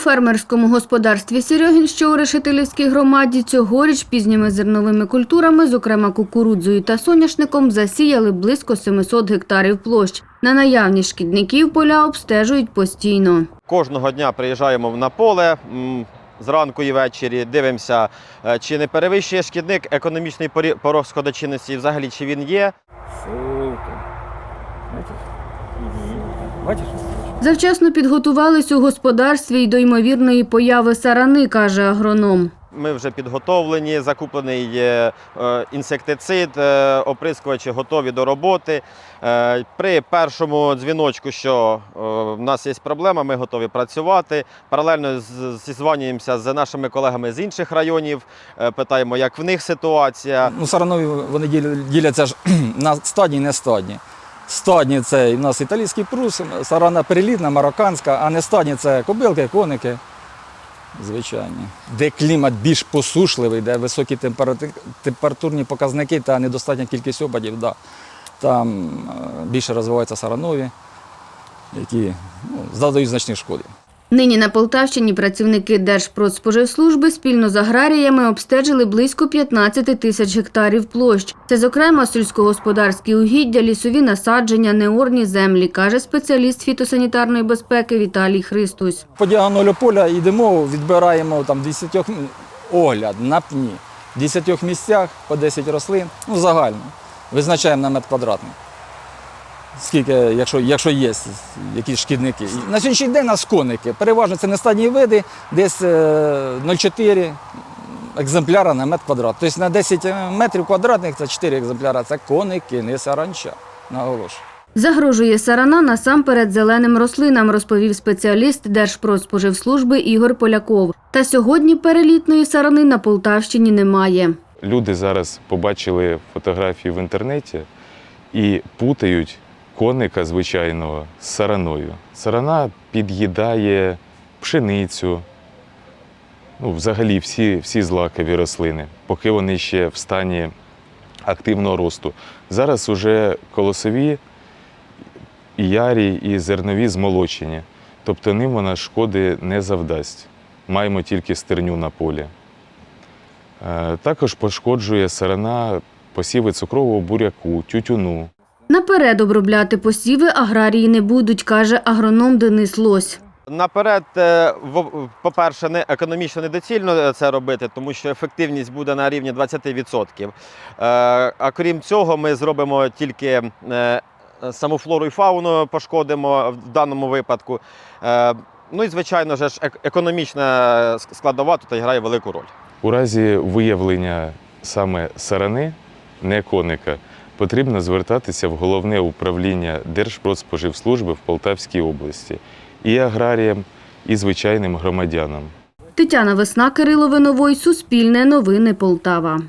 фермерському господарстві Серьогін, що у Решетилівській громаді, цьогоріч пізніми зерновими культурами, зокрема кукурудзою та соняшником, засіяли близько 700 гектарів площ. На наявність шкідників поля обстежують постійно. Кожного дня приїжджаємо на поле зранку і ввечері, дивимося, е, чи не перевищує шкідник економічний порі- порог сходочинності, і взагалі чи він є. Супер. Бачиш? Завчасно підготувались у господарстві й до ймовірної появи сарани, каже агроном. Ми вже підготовлені, закуплений є, е, інсектицид, е, оприскувачі готові до роботи. Е, При першому дзвіночку, що в нас є проблема, ми готові працювати. Паралельно зізванюємося з нашими колегами з інших районів, питаємо, як в них ситуація. Ну, саранові вони діля- діляться ж на стадні не стадні. Стадні це у нас італійський прус, сарана перелітна, марокканська, а не стадні це кобилки, коники. Звичайні. Де клімат більш посушливий, де високі температурні показники та недостатня кількість опадів, да. там е, більше розвиваються саранові, які ну, завдають значні шкоди. Нині на Полтавщині працівники Держпродспоживслужби спільно з аграріями обстежили близько 15 тисяч гектарів площ. Це, зокрема, сільськогосподарські угіддя, лісові насадження, неорні землі, каже спеціаліст фітосанітарної безпеки Віталій Христусь. По діагоналю поля йдемо, відбираємо там 10 огляд на пні. В 10 місцях по 10 рослин, ну загально. Визначаємо на метр квадратний. Скільки, якщо, якщо є якісь шкідники. На сьогоднішній день у нас коники. Переважно це не стадні види, десь е, 0,4 екземпляра на метр квадрат. Тобто на 10 метрів квадратних це 4 екземпляра. Це коники, не саранча. Наголошую. Загрожує сарана насамперед зеленим рослинам, розповів спеціаліст Держпродспоживслужби Ігор Поляков. Та сьогодні перелітної сарани на Полтавщині немає. Люди зараз побачили фотографії в інтернеті і путають коника звичайного з сараною. Сарана під'їдає пшеницю, ну, взагалі всі, всі злакові рослини, поки вони ще в стані активного росту. Зараз уже колосові, і ярі, і зернові змолочені. Тобто ним вона шкоди не завдасть. Маємо тільки стерню на полі. Е, Також пошкоджує сарана посіви цукрового буряку, тютюну. Наперед обробляти посіви аграрії не будуть, каже агроном Денис Лось. Наперед, е, в- по-перше, не економічно недоцільно це робити, тому що ефективність буде на рівні 20%. Е, А крім цього, ми зробимо тільки е, саму флору і фауну пошкодимо в даному випадку. Е, Ну і звичайно ж економічна складова тут грає велику роль. У разі виявлення саме сарани, не коника, потрібно звертатися в головне управління Держпродспоживслужби в Полтавській області і аграріям, і звичайним громадянам. Тетяна Весна, Кирило Виновой, Суспільне новини Полтава.